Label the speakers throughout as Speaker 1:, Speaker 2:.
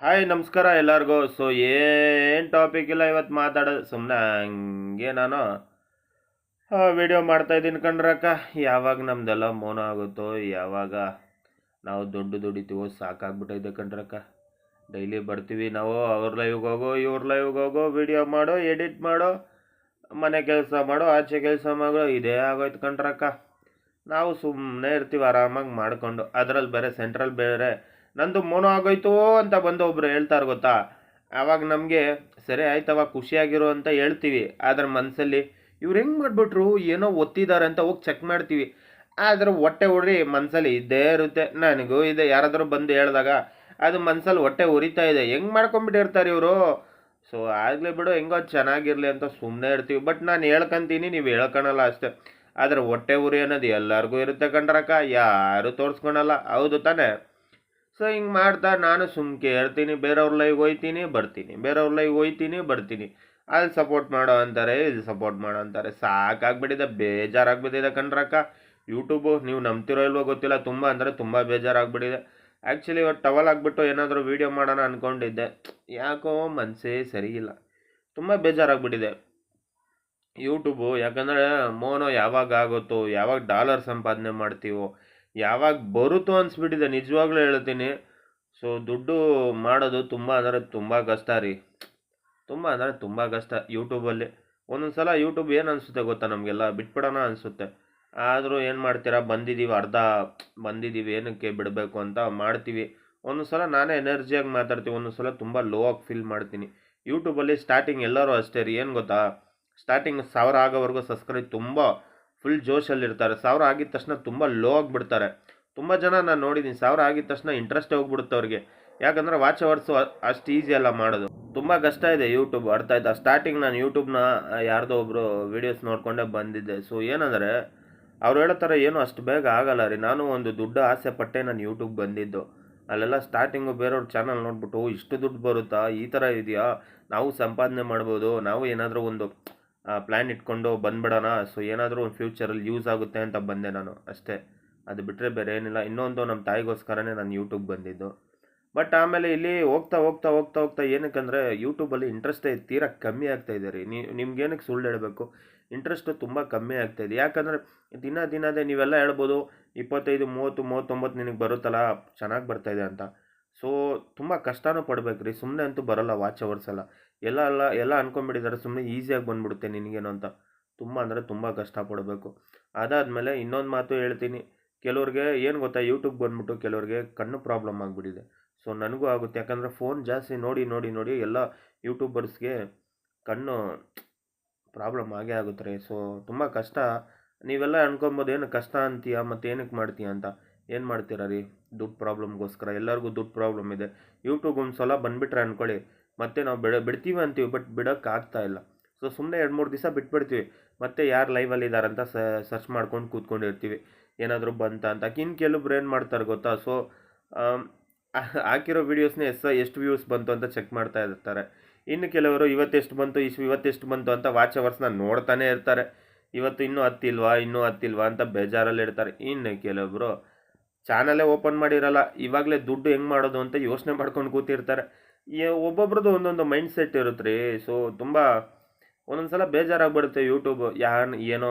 Speaker 1: Hi ನಮಸ್ಕಾರ ಎಲ್ಲರಿಗೂ. So ಏನು ಟಾಪಿಕ್ ಇಲ್ಲ ಇವತ್ತು ಮಾತಾಡೋದು ಸುಮ್ಮನೆ ಹಂಗೆ ನಾನು ವಿಡಿಯೋ ಮಾಡ್ತಾ ಇದ್ದೀನಿ ಕಣ್ರಕ್ಕ ಯಾವಾಗ ನಮ್ದೆಲ್ಲ ಮೌನ ಆಗುತ್ತೋ, ಯಾವಾಗ ನಾವು ದುಡ್ಡು ದುಡಿತೀವೋ ಸಾಕಾಗ್ಬಿಟ್ಟೈತೆ ಕಣ್ರಕ್ಕ ಡೈಲಿ ಬರ್ತೀವಿ ನಾವು, ಅವ್ರ ಲೈವ್ಗೆ ಹೋಗೋ, ಇವ್ರ ಲೈವ್ಗೆ ಹೋಗೋ ವಿಡಿಯೋ ಮಾಡೋ ಎಡಿಟ್ ಮಾಡೋ, ಮನೆ ಕೆಲಸ ಮಾಡೋ, ಆಚೆ ಕೆಲಸ ಮಾಡೋ, ಇದೇ ಆಗೋಯ್ತು ಕಣ್ರಕ್ಕ ನಾವು ಸುಮ್ಮನೆ ಇರ್ತೀವಿ ಆರಾಮಾಗಿ ಮಾಡಿಕೊಂಡು. ಅದರಲ್ಲಿ ಬೇರೆ ಸೆಂಟ್ರಲ್ ಬೇರೆ ನಂದು ಮೋನೋ ಆಗೋಯ್ತು ಅಂತ ಬಂದು ಒಬ್ಬರು ಹೇಳ್ತಾರೆ ಗೊತ್ತಾ? ಆವಾಗ ನಮಗೆ, ಸರಿ ಆಯ್ತವ ಖುಷಿಯಾಗಿರು ಅಂತ ಹೇಳ್ತೀವಿ. ಆದ್ರೆ ಮನಸ್ಸಲ್ಲಿ ಇವ್ರು ಹೆಂಗೆ ಮಾಡಿಬಿಟ್ರು? ಏನೋ ಒತ್ತಿದ್ದಾರೆ ಅಂತ ಹೋಗಿ ಚೆಕ್ ಮಾಡ್ತೀವಿ. ಆದ್ರೆ ಹೊಟ್ಟೆ ಉರಿ ಮನಸ್ಸಲ್ಲಿ ಇದ್ದೇ ಇರುತ್ತೆ. ನನಗೂ ಇದೆ. ಯಾರಾದರೂ ಬಂದು ಹೇಳಿದಾಗ ಅದು ಮನಸ್ಸಲ್ಲಿ ಹೊಟ್ಟೆ ಉರಿತಾ ಇದೆ. ಹೆಂಗೆ ಮಾಡ್ಕೊಂಬಿಟ್ಟಿರ್ತಾರೆ ಇವರು? ಸೊ ಆಗಲೇ ಬಿಡು, ಹೆಂಗೋ ಚೆನ್ನಾಗಿರಲಿ ಅಂತ ಸುಮ್ಮನೆ ಇರ್ತೀವಿ. ಬಟ್ ನಾನು ಹೇಳ್ಕೊಂತೀನಿ, ನೀವು ಹೇಳ್ಕೊಳಲ್ಲ ಅಷ್ಟೇ. ಆದರೆ ಹೊಟ್ಟೆ ಉರಿ ಅನ್ನೋದು ಎಲ್ಲರಿಗೂ ಇರುತ್ತೆ ಕಂಡ್ರಕ್ಕ ಯಾರು ತೋರಿಸ್ಕೊಳಲ್ಲ. ಹೌದು ತಾನೇ? ಸೊ ಹಿಂಗೆ ಮಾಡ್ತಾ ನಾನು ಸುಮ್ಕೆ. ಇರ್ತೀನಿ ಬೇರೆಯವ್ರ ಲೈವ್ ಹೋಯ್ತೀನಿ, ಬರ್ತೀನಿ. ಬೇರೆಯವ್ರ ಲೈವ್ ಹೋಯ್ತೀನಿ, ಬರ್ತೀನಿ. ಅಲ್ಲಿ ಸಪೋರ್ಟ್ ಮಾಡೋ ಅಂತಾರೆ, ಇಲ್ಲಿ ಸಪೋರ್ಟ್ ಮಾಡೋ ಅಂತಾರೆ. ಸಾಕಾಗ್ಬಿಟ್ಟಿದೆ, ಬೇಜಾರಾಗ್ಬಿಟ್ಟಿದೆ ಕಣ್ರಕ್ಕ. ಯೂಟ್ಯೂಬು ನೀವು ನಂಬ್ತಿರೋ ಇಲ್ವೋ ಗೊತ್ತಿಲ್ಲ. ತುಂಬ ಅಂದರೆ ತುಂಬ ಬೇಜಾರಾಗ್ಬಿಟ್ಟಿದೆ. ಆ್ಯಕ್ಚುಲಿ ಇವತ್ತು ಟವಲ್ ಆಗಿಬಿಟ್ಟು ಏನಾದರೂ ವೀಡಿಯೋ ಮಾಡೋಣ ಅಂದ್ಕೊಂಡಿದ್ದೆ ಯಾಕೋ ಮನಸ್ಸೇ ಸರಿಯಿಲ್ಲ. ತುಂಬ ಬೇಜಾರಾಗ್ಬಿಟ್ಟಿದೆ. ಯೂಟ್ಯೂಬು ಯಾಕಂದರೆ, ಮೋನೋ ಯಾವಾಗ ಆಗುತ್ತೋ, ಯಾವಾಗ ಡಾಲರ್ ಸಂಪಾದನೆ ಮಾಡ್ತೀವೋ ಯಾವಾಗ ಬರುತ್ತೋ ಅನಿಸ್ಬಿಟ್ಟಿದೆ, ನಿಜವಾಗ್ಲೂ ಹೇಳ್ತೀನಿ. ಸೊ ದುಡ್ಡು ಮಾಡೋದು ತುಂಬ ಅಂದರೆ ತುಂಬ ಕಷ್ಟ ರೀ. ತುಂಬ ಅಂದರೆ ತುಂಬ ಕಷ್ಟ ಯೂಟ್ಯೂಬಲ್ಲಿ ಒಂದೊಂದು ಸಲ ಯೂಟ್ಯೂಬ್ ಏನು ಅನಿಸುತ್ತೆ ಗೊತ್ತಾ ನಮಗೆಲ್ಲ? ಬಿಟ್ಬಿಡೋಣ ಅನಿಸುತ್ತೆ. ಆದರೂ ಏನು ಮಾಡ್ತೀರಾ? ಬಂದಿದ್ದೀವಿ ಅರ್ಧ ಬಂದಿದ್ದೀವಿ ಏನಕ್ಕೆ ಬಿಡಬೇಕು ಅಂತ ಮಾಡ್ತೀವಿ. ಒಂದೊಂದು ಸಲ ನಾನೇ ಎನರ್ಜಿಯಾಗಿ ಮಾತಾಡ್ತೀವಿ ಒಂದೊಂದು ಸಲ ತುಂಬ ಲೋ ಆಗಿ ಫೀಲ್ ಮಾಡ್ತೀನಿ. ಯೂಟ್ಯೂಬಲ್ಲಿ ಸ್ಟಾರ್ಟಿಂಗ್ ಎಲ್ಲರೂ ಅಷ್ಟೇ ರೀ, ಏನು ಗೊತ್ತಾ? ಸ್ಟಾರ್ಟಿಂಗ್ ಸಾವಿರ ಆಗೋವರೆಗೂ ಸಬ್ಸ್ಕ್ರೈಬ್ ತುಂಬ ಫುಲ್ ಜೋಶಲ್ಲಿರ್ತಾರೆ. ಸಾವಿರ ಆಗಿದ ತಕ್ಷಣ ತುಂಬ ಲೋ ಆಗಿಬಿಡ್ತಾರೆ. ತುಂಬ ಜನ ನಾನು ನೋಡಿದ್ದೀನಿ ಸಾವಿರ ಆಗಿದ ತಕ್ಷಣ ಇಂಟ್ರೆಸ್ಟೇ ಹೋಗ್ಬಿಡುತ್ತೆ ಅವ್ರಿಗೆ. ಯಾಕಂದರೆ ವಾಚ್ ಅವರ್ಸು ಅಷ್ಟು ಈಸಿ ಅಲ್ಲ ಮಾಡೋದು. ತುಂಬ ಕಷ್ಟ ಇದೆ ಯೂಟ್ಯೂಬ್ ಅರ್ಥ ಆಯ್ತಾ ಸ್ಟಾರ್ಟಿಂಗ್ ನಾನು ಯೂಟ್ಯೂಬ್ನ ಯಾರ್ದೋ ಒಬ್ಬರು ವೀಡಿಯೋಸ್ ನೋಡಿಕೊಂಡೇ ಬಂದಿದ್ದೆ. ಸೊ ಏನಂದರೆ ಅವ್ರು ಹೇಳೋ ಏನು ಅಷ್ಟು ಬೇಗ ಆಗಲ್ಲ ರೀ. ನಾನು ಒಂದು ದುಡ್ಡು ಆಸೆ ಪಟ್ಟೆ ನಾನು ಯೂಟ್ಯೂಬ್ ಬಂದಿದ್ದು. ಅಲ್ಲೆಲ್ಲ ಸ್ಟಾರ್ಟಿಂಗು ಬೇರೆಯವ್ರ ಚಾನಲ್ ನೋಡ್ಬಿಟ್ಟು "ಓ, ಇಷ್ಟು ದುಡ್ಡು ಬರುತ್ತಾ? ಈ ಥರ ಇದೆಯಾ? ನಾವು ಸಂಪಾದನೆ ಮಾಡ್ಬೋದು. ನಾವು ಏನಾದರೂ ಒಂದು ಪ್ಲ್ಯಾನ್ ಇಟ್ಕೊಂಡು ಬಂದ್ಬಿಡೋಣ. ಸೊ ಏನಾದರೂ ಒಂದು ಫ್ಯೂಚರಲ್ಲಿ ಯೂಸ್ ಆಗುತ್ತೆ ಅಂತ ಬಂದೆ ನಾನು, ಅಷ್ಟೇ. ಅದು ಬಿಟ್ಟರೆ ಬೇರೆ ಏನಿಲ್ಲ. ಇನ್ನೊಂದು ನಮ್ಮ ತಾಯಿಗೋಸ್ಕರನೇ ನಾನು ಯೂಟ್ಯೂಬ್ ಬಂದಿದ್ದು. ಬಟ್ ಆಮೇಲೆ ಇಲ್ಲಿ ಹೋಗ್ತಾ ಹೋಗ್ತಾ ಹೋಗ್ತಾ ಹೋಗ್ತಾ ಏನಕ್ಕಂದರೆ ಯೂಟ್ಯೂಬಲ್ಲಿ ಇಂಟ್ರೆಸ್ಟೇ ತೀರಾ ಕಮ್ಮಿ ಆಗ್ತಾ ಇದೆ ರೀ. ನೀವು ನಿಮ್ಗೇನಕ್ಕೆ ಸುಳ್ಳು ಹೇಳಬೇಕು? ಇಂಟ್ರೆಸ್ಟು ತುಂಬ ಕಮ್ಮಿ ಆಗ್ತಾ ಇದೆ. ಯಾಕಂದರೆ ದಿನ, ದಿನದೇ ನೀವೆಲ್ಲ ಹೇಳ್ಬೋದು, ಇಪ್ಪತ್ತೈದು, ಮೂವತ್ತು, ಮೂವತ್ತೊಂಬತ್ತು ನಿನಗೆ ಬರುತ್ತಲ್ಲ, ಚೆನ್ನಾಗಿ ಬರ್ತಾಯಿದೆ ಅಂತ. ಸೊ ತುಂಬ ಕಷ್ಟನೂ ಪಡ್ಬೇಕು ರೀ ಸುಮ್ಮನೆ ಅಂತೂ ಬರೋಲ್ಲ ವಾಚ್ ಅವರ್ಸ್ ಎಲ್ಲ. ಎಲ್ಲ ಎಲ್ಲ ಎಲ್ಲ ಅಂದ್ಕೊಂಡ್ಬಿಟ್ಟಿದ್ದಾರೆ ಸುಮ್ಮನೆ ಈಸಿಯಾಗಿ ಬಂದ್ಬಿಡುತ್ತೆ ನಿನಗೇನು ಅಂತ. ತುಂಬ ಅಂದರೆ ತುಂಬ ಕಷ್ಟಪಡಬೇಕು. ಅದಾದಮೇಲೆ ಇನ್ನೊಂದು ಮಾತು ಹೇಳ್ತೀನಿ. ಕೆಲವ್ರಿಗೆ ಏನು ಗೊತ್ತಾ ಯೂಟ್ಯೂಬ್ ಬಂದ್ಬಿಟ್ಟು ಕೆಲವ್ರಿಗೆ ಕಣ್ಣು ಪ್ರಾಬ್ಲಮ್ ಆಗಿಬಿಟ್ಟಿದೆ. ಸೊ ನನಗೂ ಆಗುತ್ತೆ. ಯಾಕಂದರೆ ಫೋನ್ ಜಾಸ್ತಿ ನೋಡಿ ನೋಡಿ ನೋಡಿ ಎಲ್ಲ ಯೂಟ್ಯೂಬರ್ಸ್ಗೆ ಕಣ್ಣು ಪ್ರಾಬ್ಲಮ್ ಆಗೇ ಆಗುತ್ತೆ ರೀ. ಸೊ ತುಂಬ ಕಷ್ಟ. ನೀವೆಲ್ಲ ಅನ್ಕೊಬೋದು, ಏನು ಕಷ್ಟ ಅಂತೀಯ? ಮತ್ತು ಏನಕ್ಕೆ ಮಾಡ್ತೀಯ? ಅಂತ. ಏನು ಮಾಡ್ತೀರಾ ರೀ? ದುಡ್ಡು ಪ್ರಾಬ್ಲಮ್ಗೋಸ್ಕರ ಎಲ್ಲರಿಗೂ ದುಡ್ಡು ಪ್ರಾಬ್ಲಮ್ ಇದೆ. ಯೂಟ್ಯೂಬ್ ಒಂದು ಸಲ ಬಂದುಬಿಟ್ರೆ ಅಂದ್ಕೊಳ್ಳಿ ಮತ್ತೆ ನಾವು ಬಿಡ, ಬಿಡ್ತೀವಿ ಅಂತೀವಿ, ಬಟ್ ಬಿಡೋಕ್ಕೆ ಆಗ್ತಾ ಇಲ್ಲ. ಸೊ ಸುಮ್ಮನೆ ಎರಡು ಮೂರು ದಿವಸ ಬಿಟ್ಬಿಡ್ತೀವಿ. ಮತ್ತೆ ಯಾರು ಲೈವಲ್ಲಿ ಇದ್ದಾರಂತ ಸರ್ಚ್ ಮಾಡ್ಕೊಂಡು ಕೂತ್ಕೊಂಡಿರ್ತೀವಿ. ಏನಾದರೂ ಬಂತ ಅಂತ. ಇನ್ನು ಕೆಲವೊಬ್ರು ಏನು ಮಾಡ್ತಾರೆ ಗೊತ್ತಾ? ಸೊ ಹಾಕಿರೋ ವೀಡಿಯೋಸ್ನ ಎಸ್, ಎಷ್ಟು ವ್ಯೂಸ್ ಬಂತು ಅಂತ ಚೆಕ್ ಮಾಡ್ತಾ ಇರ್ತಾರೆ. ಇನ್ನು ಕೆಲವರು ಇವತ್ತೆಷ್ಟು ಬಂತು ಇಷ್ಟು ಇವತ್ತೆಷ್ಟು ಬಂತು ಅಂತ ವಾಚ್ ಅವರ್ಸ್ನ ನೋಡ್ತಾನೆ ಇರ್ತಾರೆ. ಇವತ್ತು ಇನ್ನೂ ಹತ್ತಿಲ್ವಾ ಇನ್ನೂ ಹತ್ತಿಲ್ವಾ ಅಂತ ಬೇಜಾರಲ್ಲಿ ಇರ್ತಾರೆ. ಇನ್ನು ಕೆಲವೊಬ್ಬರು ಚಾನಲೇ ಓಪನ್ ಮಾಡಿರಲ್ಲ. ಇವಾಗಲೇ ದುಡ್ಡು ಹೆಂಗೆ ಮಾಡೋದು ಅಂತ ಯೋಚನೆ ಮಾಡ್ಕೊಂಡು ಕೂತಿರ್ತಾರೆ. ಒಬ್ಬೊಬ್ರದ್ದು ಒಂದೊಂದು ಮೈಂಡ್ ಸೆಟ್ ಇರುತ್ತೆ ರೀ ಸೊ ತುಂಬ ಒಂದೊಂದು ಸಲ ಬೇಜಾರಾಗ್ಬಿಡುತ್ತೆ ಯೂಟ್ಯೂಬ್ ಯಾನ್ ಏನೋ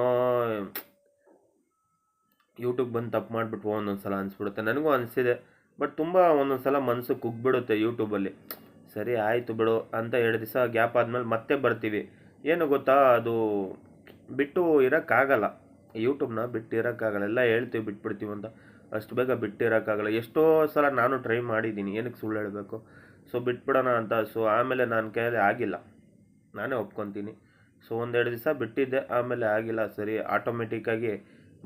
Speaker 1: ಯೂಟ್ಯೂಬ್ ಬಂದು ತಪ್ಪು ಮಾಡಿಬಿಟ್ವು ಒಂದೊಂದು ಸಲ ಅನಿಸ್ಬಿಡುತ್ತೆ. ನನಗೂ ಅನಿಸಿದೆ. ಬಟ್ ತುಂಬ ಒಂದೊಂದು ಸಲ ಮನಸ್ಸು ಕುಗ್ಬಿಡುತ್ತೆ ಯೂಟ್ಯೂಬಲ್ಲಿ ಸರಿ, ಆಯಿತು ಬಿಡು ಅಂತ ಎರಡು ದಿವಸ ಗ್ಯಾಪ್ ಆದಮೇಲೆ ಮತ್ತೆ ಬರ್ತೀವಿ. ಏನು ಗೊತ್ತಾ? ಅದು ಬಿಟ್ಟು ಇರೋಕ್ಕಾಗಲ್ಲ. ಯೂಟ್ಯೂಬ್ನ ಬಿಟ್ಟು ಇರೋಕ್ಕಾಗಲ್ಲ. ಎಲ್ಲ ಹೇಳ್ತೀವಿ ಬಿಟ್ಬಿಡ್ತೀವಿ ಅಂತ. ಅಷ್ಟು ಬೇಗ ಬಿಟ್ಟಿರೋಕ್ಕಾಗಲ್ಲ ಎಷ್ಟೋ ಸಲ ನಾನು ಟ್ರೈ ಮಾಡಿದ್ದೀನಿ. ಏನಕ್ಕೆ ಸುಳ್ಳು ಹೇಳಬೇಕು? ಸೊ ಬಿಟ್ಬಿಡೋಣ ಅಂತ. ಸೊ ಆಮೇಲೆ ನಾನು ಕೈಯಲ್ಲಿ ಆಗಿಲ್ಲ. ನಾನೇ ಒಪ್ಕೊತೀನಿ. ಸೊ ಒಂದೆರಡು ದಿವಸ ಬಿಟ್ಟಿದ್ದೆ, ಆಮೇಲೆ ಆಗಿಲ್ಲ, ಸರಿ ಆಟೋಮೆಟಿಕ್ಕಾಗಿ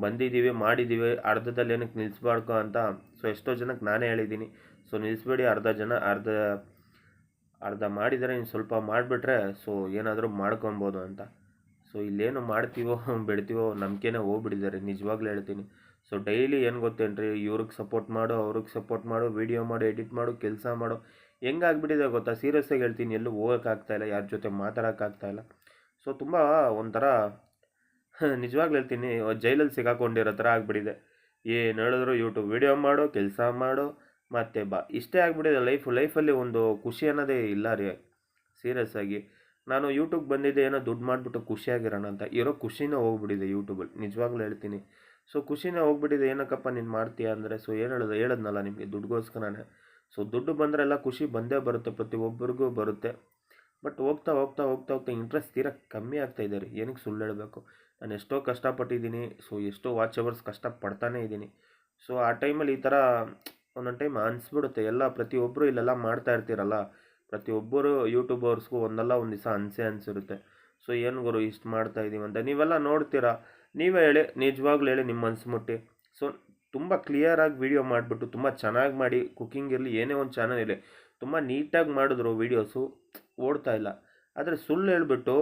Speaker 1: ಬಂದಿದ್ದೀವಿ, ಮಾಡಿದ್ದೀವಿ. ಅರ್ಧದಲ್ಲಿ ಏನಕ್ಕೆ ನಿಲ್ಲಿಸ್ಬಾರ್ದು ಅಂತ. ಸೊ ಎಷ್ಟೋ ಜನಕ್ಕೆ ನಾನೇ ಹೇಳಿದ್ದೀನಿ. ಸೊ ನಿಲ್ಲಿಸ್ಬೇಡಿ ಅರ್ಧ ಜನ ಅರ್ಧ ಅರ್ಧ ಮಾಡಿದರೆ ಇನ್ನು ಸ್ವಲ್ಪ ಮಾಡಿಬಿಟ್ರೆ ಸೊ ಏನಾದರೂ ಮಾಡ್ಕೊಬೋದು ಅಂತ. ಸೊ ಇಲ್ಲೇನು ಮಾಡ್ತೀವೋ, ಬಿಡ್ತೀವೋ, ನಂಬಿಕೆನೇ ಹೋಗ್ಬಿಟ್ಟಿದ್ದಾರೆ. ನಿಜವಾಗ್ಲೂ ಹೇಳ್ತೀನಿ. ಸೊ ಡೈಲಿ ಏನು ಗೊತ್ತೇನು ರೀ ಇವ್ರಿಗೆ ಸಪೋರ್ಟ್ ಮಾಡು, ಅವ್ರಿಗೆ ಸಪೋರ್ಟ್ ಮಾಡು, ವೀಡಿಯೋ ಮಾಡು, ಎಡಿಟ್ ಮಾಡು, ಕೆಲಸ ಮಾಡು. ಹೆಂಗಾಗ್ಬಿಟ್ಟಿದೆ ಗೊತ್ತಾ? ಸೀರಿಯಸ್ಸಾಗಿ ಹೇಳ್ತೀನಿ. ಎಲ್ಲೂ ಹೋಗೋಕ್ಕಾಗ್ತಾಯಿಲ್ಲ ಯಾರ ಜೊತೆ ಮಾತಾಡೋಕ್ಕಾಗ್ತಾಯಿಲ್ಲ ಸೊ ತುಂಬ ಒಂಥರ, ನಿಜವಾಗ್ಲೂ ಹೇಳ್ತೀನಿ, ಜೈಲಲ್ಲಿ ಸಿಗಾಕೊಂಡಿರೋ ಥರ ಆಗಿಬಿಟ್ಟಿದೆ. ಏನು ಹೇಳಿದ್ರು ಯೂಟ್ಯೂಬ್ ವೀಡಿಯೋ ಮಾಡೋ, ಕೆಲಸ ಮಾಡೋ, ಮತ್ತೆ ಬಾ. ಇಷ್ಟೇ ಆಗಿಬಿಟ್ಟಿದೆ ಲೈಫು ಲೈಫಲ್ಲಿ ಒಂದು ಖುಷಿ ಅನ್ನೋದೇ ಇಲ್ಲ ರೀ. ಸೀರಿಯಸ್ ಆಗಿ. ನಾನು ಯೂಟ್ಯೂಬ್ ಬಂದಿದ್ದೆ, ಏನೋ ದುಡ್ಡು ಮಾಡಿಬಿಟ್ಟು ಖುಷಿಯಾಗಿರೋಣ ಅಂತ. ಇರೋ ಖುಷಿನೇ ಹೋಗ್ಬಿಟ್ಟಿದೆ ಯೂಟ್ಯೂಬಲ್ಲಿ ನಿಜವಾಗ್ಲೂ ಹೇಳ್ತೀನಿ. ಸೊ ಖುಷಿನೇ ಹೋಗ್ಬಿಟ್ಟಿದೆ, ಏನಕ್ಕಪ್ಪ ನೀನು ಮಾಡ್ತೀಯ ಅಂದರೆ? ಸೊ ಏನು ಹೇಳೋದು? ಹೇಳೋದ್ನಲ್ಲ ನಿಮಗೆ, ದುಡ್ಡುಗೋಸ್ಕರನೇ. ಸೊ ದುಡ್ಡು ಬಂದರೆಲ್ಲ ಖುಷಿ ಬಂದೇ ಬರುತ್ತೆ, ಪ್ರತಿಯೊಬ್ಬರಿಗೂ ಬರುತ್ತೆ. ಬಟ್ ಹೋಗ್ತಾ ಹೋಗ್ತಾ ಹೋಗ್ತಾ ಹೋಗ್ತಾ ಇಂಟ್ರೆಸ್ಟ್ ತೀರಾ ಕಮ್ಮಿ ಆಗ್ತಾ ಇದ್ದಾರೆ ಏನಕ್ಕೆ ಸುಳ್ಳು ಹೇಳಬೇಕು? ನಾನು ಎಷ್ಟೋ ಕಷ್ಟಪಟ್ಟಿದ್ದೀನಿ. ಸೊ ಎಷ್ಟೋ ವಾಚ್ ಅವರ್ಸ್ ಕಷ್ಟಪಡ್ತಾನೇ ಇದ್ದೀನಿ. ಸೊ ಆ ಟೈಮಲ್ಲಿ ಈ ಥರ ಒಂದೊಂದು ಟೈಮ್ ಅನಿಸ್ಬಿಡುತ್ತೆ. ಎಲ್ಲ ಪ್ರತಿಯೊಬ್ಬರು ಇಲ್ಲೆಲ್ಲ ಮಾಡ್ತಾ ಇರ್ತೀರಲ್ಲ. ಪ್ರತಿಯೊಬ್ಬರು ಯೂಟ್ಯೂಬರ್ಸ್ಗೂ ಒಂದಲ್ಲ ಒಂದು ದಿವಸ ಅನಿಸೆ ಅನಿಸಿರುತ್ತೆ. ಸೊ ಏನು ಗುರು ಇಷ್ಟು ಮಾಡ್ತಾ ಇದ್ದೀವಿ ಅಂತ. ನೀವೆಲ್ಲ ನೋಡ್ತೀರಾ? ನೀವೇ ಹೇಳಿ, ನಿಜವಾಗ್ಲೂ ಹೇಳಿ ನಿಮ್ಮ ಮನ್ಸು ಮುಟ್ಟಿ. ಸೊ ತುಂಬ ಕ್ಲಿಯರಾಗಿ ವೀಡಿಯೋ ಮಾಡಿಬಿಟ್ಟು ತುಂಬ ಚೆನ್ನಾಗಿ ಮಾಡಿ ಕುಕ್ಕಿಂಗ್ ಇರಲಿ, ಏನೇ ಒಂದು ಚಾನಲ್ ಇರಲಿ, ತುಂಬ ನೀಟಾಗಿ ಮಾಡಿದ್ರು ವೀಡಿಯೋಸು ಓಡ್ತಾ ಇಲ್ಲ. ಆದರೆ ಸುಳ್ಳು ಹೇಳ್ಬಿಟ್ಟು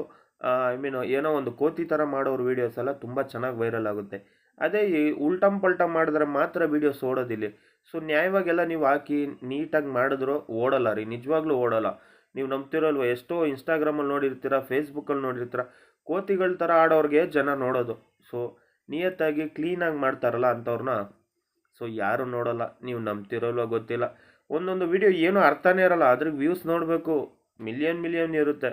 Speaker 1: ಐ ಮೀನ್ ಏನೋ ಒಂದು ಕೋತಿ ಥರ ಮಾಡೋರು ವೀಡಿಯೋಸ್ ಎಲ್ಲ ತುಂಬ ಚೆನ್ನಾಗಿ ವೈರಲ್ ಆಗುತ್ತೆ. ಅದೇ ಈ ಉಲ್ಟಂ ಪಲ್ಟಮ್ ಮಾಡಿದ್ರೆ ಮಾತ್ರ ವೀಡಿಯೋಸ್ ಓಡೋದಿಲ್ಲ. ಸೊ ನ್ಯಾಯವಾಗೆಲ್ಲ ನೀವು ಹಾಕಿ ನೀಟಾಗಿ ಮಾಡಿದ್ರು ಓಡಲ್ಲ ರೀ, ನಿಜವಾಗ್ಲೂ ಓಡಲ್ಲ. ನೀವು ನಂಬ್ತಿರೋಲ್ವ? ಎಷ್ಟೋ ಇನ್ಸ್ಟಾಗ್ರಾಮಲ್ಲಿ ನೋಡಿರ್ತೀರ ಫೇಸ್ಬುಕ್ಕಲ್ಲಿ ನೋಡಿರ್ತೀರ, ಕೋತಿಗಳ ಥರ ಆಡೋರಿಗೆ ಜನ ನೋಡೋದು. ಸೊ ನಿಯತ್ತಾಗಿ ಕ್ಲೀನಾಗಿ ಮಾಡ್ತಾರಲ್ಲ ಅಂಥವ್ರನ್ನ ಸೊ ಯಾರು ನೋಡೋಲ್ಲ, ನೀವು ನಂಬ್ತಿರೋಲ್ವ ಗೊತ್ತಿಲ್ಲ. ಒಂದೊಂದು ವಿಡಿಯೋ ಏನೂ ಅರ್ಥನೇ ಇರಲ್ಲ ಅದ್ರಿಗೆ ವ್ಯೂಸ್ ನೋಡಬೇಕು. ಮಿಲಿಯನ್ ಮಿಲಿಯನ್ ಇರುತ್ತೆ.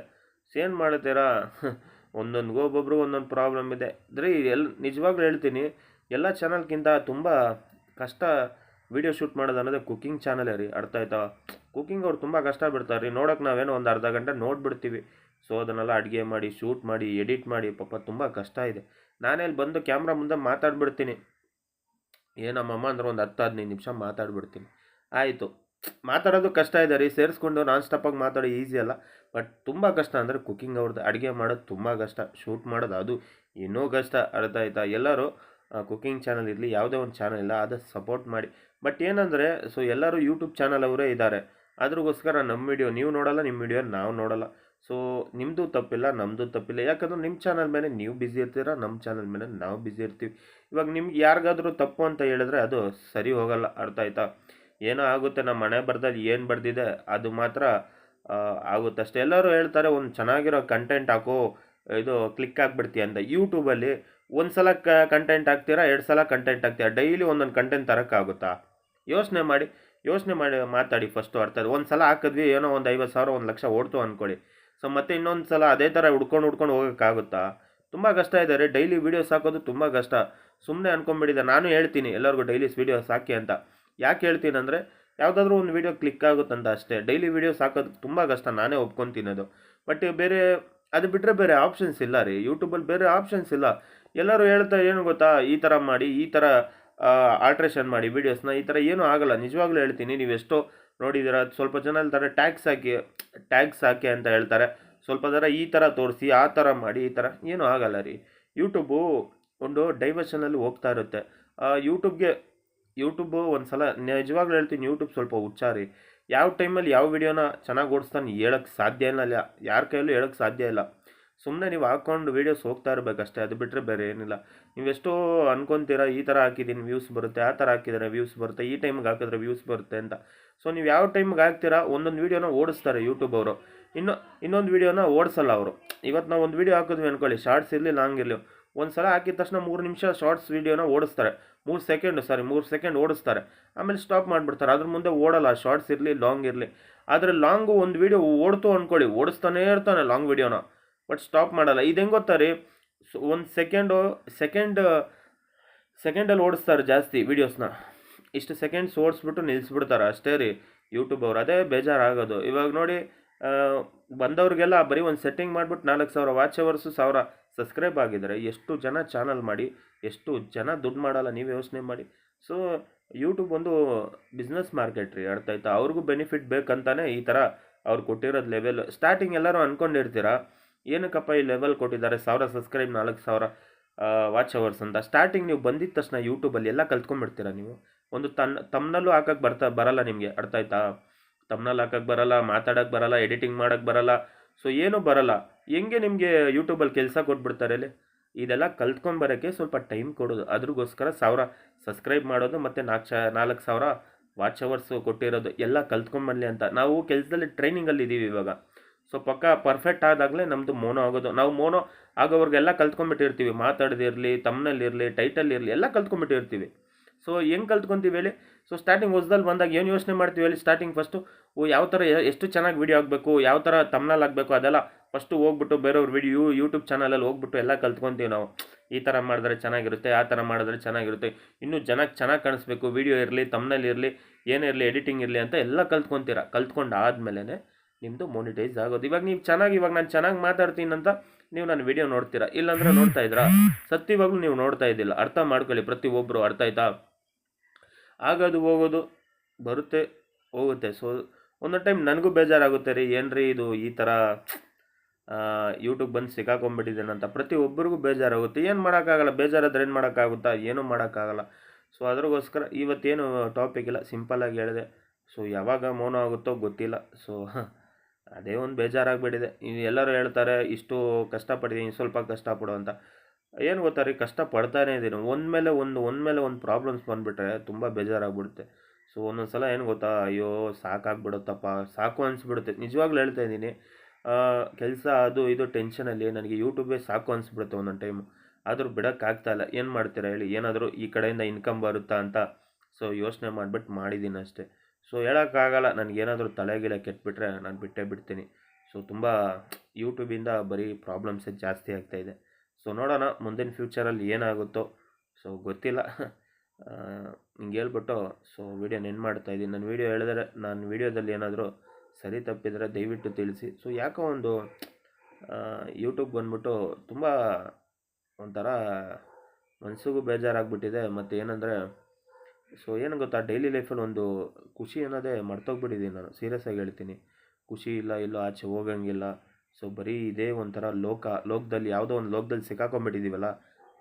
Speaker 1: ಸೇನ್ ಮಾಡ್ತೀರಾ? ಒಂದೊಂದು ಒಬ್ಬೊಬ್ರು ಒಂದೊಂದು ಪ್ರಾಬ್ಲಮ್ ಇದೆ. ಅಂದರೆ ಎಲ್, ನಿಜವಾಗ್ಲೂ ಹೇಳ್ತೀನಿ, ಎಲ್ಲ ಚಾನಲ್ಗಿಂತ ತುಂಬ ಕಷ್ಟ ವೀಡಿಯೋ ಶೂಟ್ ಮಾಡೋದು ಅನ್ನೋದೇ ಕುಕ್ಕಿಂಗ್ ಚಾನಲೇ ರೀ, ಅರ್ಥ ಆಯ್ತಾ? ಕುಕ್ಕಿಂಗ್ ಅವ್ರು ತುಂಬ ಕಷ್ಟ ಬಿಡ್ತಾರೆ ರೀ, ನೋಡೋಕೆ ನಾವೇನೋ ಒಂದು ಅರ್ಧ ಗಂಟೆ ನೋಡ್ಬಿಡ್ತೀವಿ. ಸೊ ಅದನ್ನೆಲ್ಲ ಅಡುಗೆ ಮಾಡಿ ಶೂಟ್ ಮಾಡಿ ಎಡಿಟ್ ಮಾಡಿ, ಪಾಪ ತುಂಬ ಕಷ್ಟ ಇದೆ. ನಾನೇ ಇಲ್ಲಿ ಬಂದು ಕ್ಯಾಮ್ರಾ ಮುಂದೆ ಮಾತಾಡ್ಬಿಡ್ತೀನಿ. ಏನಮ್ಮಮ್ಮ ಅಂದ್ರೆ ಒಂದು ಹತ್ತು ಹದಿನೈದು ನಿಮಿಷ ಮಾತಾಡ್ಬಿಡ್ತೀನಿ. ಆಯಿತು. ಮಾತಾಡೋದು ಕಷ್ಟ ಇದೆ ರೀ, ಸೇರಿಸ್ಕೊಂಡು ನಾನ್ ಸ್ಟಾಪಾಗಿ ಮಾತಾಡೋ ಈಸಿ ಅಲ್ಲ. ಬಟ್ ತುಂಬ ಕಷ್ಟ ಅಂದರೆ ಕುಕ್ಕಿಂಗ್ ಅವ್ರದ್ದು ಅಡುಗೆ ಮಾಡೋದು ತುಂಬ ಕಷ್ಟ. ಶೂಟ್ ಮಾಡೋದು ಅದು ಇನ್ನೂ ಕಷ್ಟ, ಅರ್ಥ ಆಯ್ತಾ? ಎಲ್ಲರೂ ಕುಕ್ಕಿಂಗ್ ಚಾನಲ್ ಇರಲಿ, ಯಾವುದೇ ಒಂದು ಚಾನಲ್ ಇಲ್ಲ, ಅದು ಸಪೋರ್ಟ್ ಮಾಡಿ. ಬಟ್ ಏನಂದರೆ ಸೊ ಎಲ್ಲರೂ ಯೂಟ್ಯೂಬ್ ಚಾನಲ್ ಅವರೇ ಇದ್ದಾರೆ. ಅದ್ರಿಗೋಸ್ಕರ ನಮ್ಮ ವಿಡಿಯೋ ನೀವು ನೋಡೋಲ್ಲ ನಿಮ್ಮ ವಿಡಿಯೋ ನಾವು ನೋಡಲ್ಲ. ಸೊ ನಿಮ್ಮದು ತಪ್ಪಿಲ್ಲ ನಮ್ಮದು ತಪ್ಪಿಲ್ಲ. ಯಾಕಂದ್ರೆ ನಿಮ್ಮ ಚಾನಲ್ ಮೇಲೆ ನೀವು ಬ್ಯುಸಿ ಇರ್ತೀರ ನಮ್ಮ ಚಾನಲ್ ಮೇಲೆ ನಾವು ಬ್ಯುಸಿ ಇರ್ತೀವಿ. ಇವಾಗ ನಿಮ್ಗೆ ಯಾರಿಗಾದರೂ ತಪ್ಪು ಅಂತ ಹೇಳಿದ್ರೆ ಅದು ಸರಿ ಹೋಗಲ್ಲ ಅರ್ಥ ಆಯ್ತಾ? ಏನೋ ಆಗುತ್ತೆ ನಮ್ಮ ಮನೆ ಬರ್ದಲ್ಲಿ ಏನು ಬರೆದಿದೆ ಅದು ಮಾತ್ರ ಆ, ಆಗುತ್ತೆ ಅಷ್ಟೇ. ಎಲ್ಲರೂ ಹೇಳ್ತಾರೆ ಒಂದು ಚೆನ್ನಾಗಿರೋ ಕಂಟೆಂಟ್ ಹಾಕೋ ಇದು ಕ್ಲಿಕ್ ಆಗಿಬಿಡ್ತೀಯ ಅಂತ. ಯೂಟ್ಯೂಬಲ್ಲಿ ಒಂದು ಸಲ ಕ ಕಂಟೆಂಟ್ ಹಾಕ್ತೀರಾ ಎರಡು ಸಲ ಕಂಟೆಂಟ್ ಹಾಕ್ತೀರಾ? ಡೈಲಿ ಒಂದೊಂದು ಕಂಟೆಂಟ್ ತರೋಕ್ಕಾಗುತ್ತಾ? ಯೋಚನೆ ಮಾಡಿ ಯೋಚನೆ ಮಾಡಿ ಮಾತಾಡಿ ಫಸ್ಟು ಅರ್ಥ ಒಂದು ಸಲ ಹಾಕಿದ್ವಿ ಏನೋ ಒಂದು ಐವತ್ತು ಸಾವಿರ ಒಂದು ಲಕ್ಷ ಓಡ್ತು ಅಂದ್ಕೊಳ್ಳಿ ಸೊ ಮತ್ತೆ ಇನ್ನೊಂದು ಸಲ ಅದೇ ಥರ ಹುಡ್ಕೊಂಡು ಹುಡ್ಕೊಂಡು ಹೋಗೋಕ್ಕಾಗುತ್ತಾ? ತುಂಬ ಕಷ್ಟ ಇದ್ದಾರೆ ಡೈಲಿ ವೀಡಿಯೋಸ್ ಹಾಕೋದು ತುಂಬ ಕಷ್ಟ. ಸುಮ್ಮನೆ ಅನ್ಕೊಂಬಿಟ್ಟಿದೆ ನಾನು ಹೇಳ್ತೀನಿ ಎಲ್ಲರಿಗೂ ಡೈಲಿ ವೀಡಿಯೋಸ್ ಹಾಕಿ ಅಂತ. ಯಾಕೆ ಹೇಳ್ತೀನಿ ಅಂದರೆ ಯಾವುದಾದ್ರೂ ಒಂದು ವೀಡಿಯೋ ಕ್ಲಿಕ್ ಆಗುತ್ತಂತ ಅಷ್ಟೇ. ಡೈಲಿ ವೀಡಿಯೋಸ್ ಹಾಕೋದು ತುಂಬ ಕಷ್ಟ. ನಾನೇ ಒಪ್ಕೊತೀನಿ ಅದು ಬಟ್ ಬೇರೆ, ಅದು ಬಿಟ್ಟರೆ ಬೇರೆ ಆಪ್ಷನ್ಸ್ ಇಲ್ಲ ರೀ. ಯೂಟ್ಯೂಬಲ್ಲಿ ಬೇರೆ ಆಪ್ಷನ್ಸ್ ಇಲ್ಲ. ಎಲ್ಲರೂ ಹೇಳ್ತಾ ಏನು ಗೊತ್ತಾ? ಈ ಥರ ಮಾಡಿ, ಈ ಥರ ಆಲ್ಟ್ರೇಷನ್ ಮಾಡಿ ವೀಡಿಯೋಸ್ನ ಈ ಥರ ಏನೂ ಆಗಲ್ಲ. ನಿಜವಾಗ್ಲೂ ಹೇಳ್ತೀನಿ ನೀವು ಎಷ್ಟೋ ನೋಡಿದ್ದೀರಾ ಸ್ವಲ್ಪ ಜನ ಹೇಳ್ತಾರೆ ಟ್ಯಾಕ್ಸ್ ಹಾಕಿ ಟ್ಯಾಕ್ಸ್ ಹಾಕಿ ಅಂತ ಹೇಳ್ತಾರೆ. ಸ್ವಲ್ಪ ಜನ ಈ ಥರ ತೋರಿಸಿ, ಆ ಥರ ಮಾಡಿ, ಈ ಥರ ಏನೂ ಆಗಲ್ಲ ರೀ. ಯೂಟ್ಯೂಬು ಒಂದು ಡೈವರ್ಷನಲ್ಲಿ ಹೋಗ್ತಾ ಇರುತ್ತೆ. ಯೂಟ್ಯೂಬ್ಗೆ ಯೂಟ್ಯೂಬು ಒಂದು ಸಲ ನಿಜವಾಗ್ಲೂ ಹೇಳ್ತೀನಿ ಯೂಟ್ಯೂಬ್ ಸ್ವಲ್ಪ ಹುಚ್ಚಾರಿ ಯಾವ ಟೈಮಲ್ಲಿ ಯಾವ ವಿಡಿಯೋನ ಚೆನ್ನಾಗಿ ಓಡಿಸ್ತಾನೆ ಹೇಳೋಕ್ಕೆ ಸಾಧ್ಯ ಇಲ್ಲ ಯಾರ ಕೈಯಲ್ಲೂ ಹೇಳೋಕ್ಕೆ ಸಾಧ್ಯ ಇಲ್ಲ. ಸುಮ್ಮನೆ ನೀವು ಹಾಕ್ಕೊಂಡು ವೀಡಿಯೋಸ್ ಹೋಗ್ತಾ ಇರಬೇಕಷ್ಟೇ, ಅದು ಬಿಟ್ಟರೆ ಬೇರೆ ಏನಿಲ್ಲ. ನೀವೆಷ್ಟೋ ಅನ್ಕೊತೀರಾ, ಈ ಥರ ಹಾಕಿದ್ದೀನಿ ವ್ಯೂಸ್ ಬರುತ್ತೆ, ಆ ಥರ ಹಾಕಿದರೆ ವ್ಯೂಸ್ ಬರುತ್ತೆ, ಈ ಟೈಮ್ಗೆ ಹಾಕಿದ್ರೆ ವ್ಯೂಸ್ ಬರುತ್ತೆ ಅಂತ. ಸೊ ನೀವು ಯಾವ ಟೈಮ್ಗೆ ಹಾಕ್ತೀರಾ, ಒಂದೊಂದು ವೀಡಿಯೋನ ಓಡಿಸ್ತಾರೆ ಯೂಟ್ಯೂಬ್ ಅವರು. ಇನ್ನು, ಇನ್ನೊಂದು ವೀಡಿಯೋನ ಓಡಿಸಲ್ಲ ಅವರು. ಇವತ್ತು ನಾವು ಒಂದು ವೀಡಿಯೋ ಹಾಕಿದ್ವಿ ಅಂದ್ಕೊಳ್ಳಿ ಶಾರ್ಟ್ಸ್ ಇರಲಿ ಲಾಂಗ್ ಇರಲಿ ಒಂದು ಸಲ ಹಾಕಿದ ತಕ್ಷಣ ಮೂರು ನಿಮಿಷ ಶಾರ್ಟ್ಸ್ ವೀಡಿಯೋನ ಓಡಿಸ್ತಾರೆ. ಮೂರು ಸೆಕೆಂಡ್ ಸಾರಿ ಮೂರು ಸೆಕೆಂಡ್ ಓಡಿಸ್ತಾರೆ. ಆಮೇಲೆ ಸ್ಟಾಪ್ ಮಾಡಿಬಿಡ್ತಾರೆ. ಅದ್ರ ಮುಂದೆ ಓಡಲ್ಲ ಶಾರ್ಟ್ಸ್ ಇರಲಿ ಲಾಂಗ್ ಇರಲಿ. ಆದರೆ ಲಾಂಗು ಒಂದು ವೀಡಿಯೋ ಓಡ್ತು ಅಂದ್ಕೊಳ್ಳಿ ಓಡಿಸ್ತಾನೇ ಇರ್ತಾನೆ ಲಾಂಗ್ ವೀಡಿಯೋನ ಬಟ್ ಸ್ಟಾಪ್ ಮಾಡಲ್ಲ. ಇದು ಹೆಂಗೆ ಗೊತ್ತಾ ರೀ? ಒಂದು ಸೆಕೆಂಡು ಸೆಕೆಂಡ್ ಸೆಕೆಂಡಲ್ಲಿ ಓಡಿಸ್ತಾರೆ ಜಾಸ್ತಿ ವೀಡಿಯೋಸ್ನ ಇಷ್ಟು ಸೆಕೆಂಡ್ಸ್ ಓಡಿಸ್ಬಿಟ್ಟು ನಿಲ್ಲಿಸ್ಬಿಡ್ತಾರೆ ಅಷ್ಟೇ ರೀ ಯೂಟ್ಯೂಬ್ ಅವ್ರು. ಅದೇ ಬೇಜಾರಾಗೋದು. ಇವಾಗ ನೋಡಿ ಬಂದವ್ರಿಗೆಲ್ಲ ಬರೀ ಒಂದು ಸೆಟ್ಟಿಂಗ್ ಮಾಡಿಬಿಟ್ಟು ನಾಲ್ಕು ಸಾವಿರ ವಾಚ್ ಅವರ್ಸು ಸಾವಿರ ಸಬ್ಸ್ಕ್ರೈಬ್ ಆಗಿದ್ದಾರೆ. ಎಷ್ಟು ಜನ ಚಾನಲ್ ಮಾಡಿ, ಎಷ್ಟು ಜನ ದುಡ್ಡು ಮಾಡಲ್ಲ ನೀವು ಯೋಚನೆ ಮಾಡಿ. ಸೊ ಯೂಟ್ಯೂಬ್ ಒಂದು ಬಿಸ್ನೆಸ್ ಮಾರ್ಕೆಟ್ ರೀ. ಅರ್ಥ ಆಯ್ತಾ? ಅವ್ರಿಗೂ ಬೆನಿಫಿಟ್ ಬೇಕಂತಾನೆ ಈ ಥರ ಅವ್ರು ಕೊಟ್ಟಿರೋದು ಲೆವೆಲ್ ಸ್ಟಾರ್ಟಿಂಗ್ ಎಲ್ಲರೂ ಅಂದ್ಕೊಂಡಿರ್ತೀರಾ ಏನಕ್ಕಪ್ಪ ಈ ಲೆವೆಲ್ ಕೊಟ್ಟಿದ್ದಾರೆ? ಸಾವಿರ ಸಬ್ಸ್ಕ್ರೈಬ್ ನಾಲ್ಕು ಸಾವಿರ ವಾಚ್ ಅವರ್ಸ್ ಅಂತ. ಸ್ಟಾರ್ಟಿಂಗ್ ನೀವು ಬಂದಿದ್ದ ತಕ್ಷಣ ಯೂಟ್ಯೂಬಲ್ಲಿ ಎಲ್ಲ ಕಲ್ತ್ಕೊಂಡ್ಬಿಡ್ತೀರಾ ನೀವು? ಒಂದು ತನ್ನ, ತಮ್ಮನಲ್ಲೂ ಹಾಕಕ್ಕೆ ಬರ್ತಾ, ಬರಲ್ಲ ನಿಮಗೆ, ಅರ್ಥ ಆಯ್ತಾ? ತಮ್ಮನಲ್ಲಿ ಹಾಕಕ್ಕೆ ಬರಲ್ಲ, ಮಾತಾಡೋಕ್ಕೆ ಬರಲ್ಲ ಎಡಿಟಿಂಗ್ ಮಾಡೋಕ್ಕೆ ಬರಲ್ಲ ಸೊ ಏನೂ ಬರಲ್ಲ. ಹೆಂಗೆ ನಿಮಗೆ ಯೂಟ್ಯೂಬಲ್ಲಿ ಕೆಲಸ ಕೊಟ್ಬಿಡ್ತಾರೆ ಅಲ್ಲಿ ಇದೆಲ್ಲ ಕಲ್ತ್ಕೊಂಬರೋಕ್ಕೆ ಸ್ವಲ್ಪ ಟೈಮ್ ಕೊಡೋದು. ಅದ್ರಿಗೋಸ್ಕರ ಸಾವಿರ ಸಬ್ಸ್ಕ್ರೈಬ್ ಮಾಡೋದು ಮತ್ತು ನಾಲ್ಕು ಶ ನಾಲ್ಕು ಸಾವಿರ ವಾಚ್ ಅವರ್ಸು ಕೊಟ್ಟಿರೋದು. ಎಲ್ಲ ಕಲ್ತ್ಕೊಂಬರಲಿ ಅಂತ. ನಾವು ಕೆಲಸದಲ್ಲಿ ಟ್ರೈನಿಂಗಲ್ಲಿ ಇದ್ದೀವಿ ಇವಾಗ. ಸೊ ಪಕ್ಕ ಪರ್ಫೆಕ್ಟ್ ಆದಾಗಲೇ ನಮ್ಮದು ಮೋನೋ ಆಗೋದು. ನಾವು ಮೋನೋ ಆಗೋವ್ರಿಗೆಲ್ಲ ಕಲ್ತ್ಕೊಂಡ್ಬಿಟ್ಟಿರ್ತೀವಿ. ಮಾತಾಡೋದಿರಲಿ ತಮ್ಮನಲ್ಲಿರಲಿ ಟೈಟಲ್ ಇರಲಿ, ಎಲ್ಲ ಕಲ್ತ್ಕೊಂಡ್ಬಿಟ್ಟಿರ್ತೀವಿ. ಸೊ ಹೆಂಗೆ ಕಲ್ತ್ಕೊಂತೀವಿ ಹೇಳಿ? ಸೊ ಸ್ಟಾರ್ಟಿಂಗ್ ಹೊಸದಲ್ಲಿ ಬಂದಾಗ ಏನು ಯೋಚನೆ ಮಾಡ್ತೀವಿ ಹೇಳಿ? ಸ್ಟಾರ್ಟಿಂಗ್ ಫಸ್ಟು ಓ, ಯಾವ ಥರ ಎಷ್ಟು ಚೆನ್ನಾಗಿ ವೀಡಿಯೋ ಆಗಬೇಕು, ಯಾವ ಥರ ತಮ್ನಲ್ಲಿ ಆಗಬೇಕು, ಅದೆಲ್ಲ ಫಸ್ಟು ಹೋಗ್ಬಿಟ್ಟು ಬೇರೆಯವ್ರ ವಿಡಿಯೋ ಯೂಟ್ಯೂಬ್ ಚಾನಲಲ್ಲಿ ಹೋಗ್ಬಿಟ್ಟು ಎಲ್ಲ ಕಲ್ತ್ಕೊತೀವಿ ನಾವು. ಈ ಥರ ಮಾಡಿದ್ರೆ ಚೆನ್ನಾಗಿರುತ್ತೆ, ಆ ಥರ ಮಾಡಿದ್ರೆ ಚೆನ್ನಾಗಿರುತ್ತೆ. ಇನ್ನೂ ಜನಕ್ಕೆ ಚೆನ್ನಾಗಿ ಕಾಣಿಸ್ಬೇಕು ವೀಡಿಯೋ ಇರಲಿ ತಮ್ಮನಲ್ಲಿ ಇರಲಿ, ಏನೇ ಇರಲಿ ಎಡಿಟಿಂಗ್ ಇರಲಿ ಅಂತ ಎಲ್ಲ ಕಲ್ತ್ಕೊತೀರ. ಕಲ್ತ್ಕೊಂಡು ಆದಮೇಲೆ ನಿಮ್ಮದು ಮೊನಿಟೈಸ್ ಆಗೋದು. ಇವಾಗ ನೀವು ಚೆನ್ನಾಗಿ, ಇವಾಗ ನಾನು ಚೆನ್ನಾಗಿ ಮಾತಾಡ್ತೀನಿ ಅಂತ ನೀವು ನನ್ನ ವಿಡಿಯೋ ನೋಡ್ತೀರಾ? ಇಲ್ಲಾಂದ್ರೆ ನೋಡ್ತಾ ಇದ್ರಾ ಸತ್ಯವಾಗ್ಲೂ ನೀವು ನೋಡ್ತಾ ಇದ್ದಿಲ್ಲ. ಅರ್ಥ ಮಾಡ್ಕೊಳ್ಳಿ ಪ್ರತಿಯೊಬ್ಬರು ಅರ್ಥ ಆಯ್ತಾ? ಆಗೋದು ಹೋಗೋದು, ಬರುತ್ತೆ, ಹೋಗುತ್ತೆ. ಸೊ ಒಂದೊಂದು ಟೈಮ್ ನನಗೂ ಬೇಜಾರಾಗುತ್ತೆ ರೀ, ಏನ್ರಿ ಇದು ಈ ಥರ ಯೂಟ್ಯೂಬ್ ಬಂದು ಸಿಕ್ಕಾಕೊಂಡ್ಬಿಟ್ಟಿದ್ದೇನಂತ ಪ್ರತಿಯೊಬ್ಬರಿಗೂ ಬೇಜಾರಾಗುತ್ತೆ. ಏನು ಮಾಡೋಕ್ಕಾಗಲ್ಲ, ಬೇಜಾರಾದ್ರೆ ಏನು ಮಾಡೋಕ್ಕಾಗುತ್ತಾ? ಏನೂ ಮಾಡೋಕ್ಕಾಗಲ್ಲ. ಸೊ ಅದ್ರಗೋಸ್ಕರ ಇವತ್ತೇನು ಟಾಪಿಕ್ ಇಲ್ಲ ಸಿಂಪಲ್ಲಾಗಿ ಹೇಳಿದೆ. ಸೊ ಯಾವಾಗ ಮೌನ ಆಗುತ್ತೋ ಗೊತ್ತಿಲ್ಲ. ಸೊ ಅದೇ ಒಂದು ಬೇಜಾರಾಗಿಬಿಟ್ಟಿದೆ. ಎಲ್ಲರೂ ಹೇಳ್ತಾರೆ, ಇಷ್ಟು ಕಷ್ಟಪಟ್ಟಿದ್ದೀನಿ, ಸ್ವಲ್ಪ ಕಷ್ಟಪಡು ಅಂತ. ಏನು ಗೊತ್ತಾ ರೀ ಕಷ್ಟ ಪಡ್ತಾನೇ ಇದ್ದೀನಿ. ಒಂದು ಮೇಲೆ ಒಂದು ಒಂದು ಮೇಲೆ ಒಂದು ಪ್ರಾಬ್ಲಮ್ಸ್ ಬಂದುಬಿಟ್ರೆ ತುಂಬ ಬೇಜಾರಾಗ್ಬಿಡುತ್ತೆ. ಸೊ ಒಂದೊಂದು ಸಲ ಏನು ಗೊತ್ತಾ, ಅಯ್ಯೋ, ಸಾಕಾಗ್ಬಿಡುತ್ತಪ್ಪ, ಸಾಕು ಅನಿಸ್ಬಿಡುತ್ತೆ. ನಿಜವಾಗ್ಲೂ ಹೇಳ್ತಾ ಇದ್ದೀನಿ ಕೆಲಸ ಅದು ಇದು ಟೆನ್ಷನಲ್ಲಿ ನನಗೆ ಯೂಟ್ಯೂಬೇ ಸಾಕು ಅನಿಸ್ಬಿಡುತ್ತೆ ಒಂದೊಂದು ಟೈಮು ಆದರೂ ಬಿಡೋಕ್ಕಾಗ್ತಾ ಇಲ್ಲ. ಏನು ಮಾಡ್ತೀರಾ ಹೇಳಿ, ಏನಾದರೂ ಈ ಕಡೆಯಿಂದ ಇನ್ಕಮ್ ಬರುತ್ತಾ ಅಂತ ಸೊ ಯೋಚನೆ ಮಾಡಿಬಿಟ್ಟು ಮಾಡಿದ್ದೀನಿ ಅಷ್ಟೇ. ಸೊ ಹೇಳೋಕ್ಕಾಗಲ್ಲ ನನಗೇನಾದರೂ ತಲೆಗಿಲೆ ಕೆಟ್ಟುಬಿಟ್ರೆ ನಾನು ಬಿಟ್ಟೇ ಬಿಡ್ತೀನಿ. ಸೊ ತುಂಬ ಯೂಟ್ಯೂಬಿಂದ ಬರೀ ಪ್ರಾಬ್ಲಮ್ಸೇ ಜಾಸ್ತಿ ಆಗ್ತಾಯಿದೆ ಸೊ ನೋಡೋಣ ಮುಂದಿನ ಫ್ಯೂಚರಲ್ಲಿ ಏನಾಗುತ್ತೋ. ಸೊ ಗೊತ್ತಿಲ್ಲ. ಹಿಂಗೆ ಹೇಳ್ಬಿಟ್ಟು ಸೊ ವೀಡಿಯೋ ನೆನ್ ಮಾಡ್ತಾ ಇದ್ದೀನಿ. ನಾನು ವೀಡಿಯೋ ಹೇಳಿದ್ರೆ, ನಾನು ವೀಡಿಯೋದಲ್ಲಿ ಏನಾದರೂ ಸರಿ ತಪ್ಪಿದರೆ ದಯವಿಟ್ಟು ತಿಳಿಸಿ. ಸೊ ಯಾಕೋ ಒಂದು ಯೂಟ್ಯೂಬ್ ಬಂದ್ಬಿಟ್ಟು ತುಂಬ ಒಂಥರ ಮನಸ್ಸಿಗೂ ಬೇಜಾರಾಗ್ಬಿಟ್ಟಿದೆ. ಮತ್ತು ಏನಂದರೆ ಸೊ ಏನು ಗೊತ್ತಾ ಡೈಲಿ ಲೈಫಲ್ಲಿ ಒಂದು ಖುಷಿ ಅನ್ನೋದೇ ಮರ್ತೋಗ್ಬಿಟ್ಟಿದ್ದೀನಿ ನಾನು. ಸೀರಿಯಸ್ ಆಗಿ ಹೇಳ್ತೀನಿ. ಖುಷಿ ಇಲ್ಲ, ಇಲ್ಲೋ ಆಚೆ ಹೋಗಂಗಿಲ್ಲ. ಸೊ ಬರೀ ಇದೇ ಒಂಥರ ಲೋಕ, ಲೋಕದಲ್ಲಿ ಯಾವುದೋ ಒಂದು ಲೋಕದಲ್ಲಿ ಸಿಕ್ಕಾಕೊಂಡ್ಬಿಟ್ಟಿದ್ದೀವಲ್ಲ,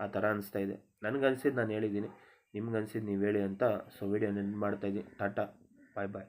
Speaker 1: ಆ ಥರ ಅನಿಸ್ತಾ ಇದೆ. ನನಗನ್ಸಿದ್ದು ನಾನು ಹೇಳಿದ್ದೀನಿ. ನಿಮ್ಗೆ ಅನ್ಸಿದ್ದು ನೀವು ಹೇಳಿ ಅಂತ ಸೊ ವೀಡಿಯೋ ಮಾಡ್ತಾ ಮಾಡ್ತಾಯಿದ್ದೀನಿ ಟಾಟಾ ಬಾಯ್ ಬಾಯ್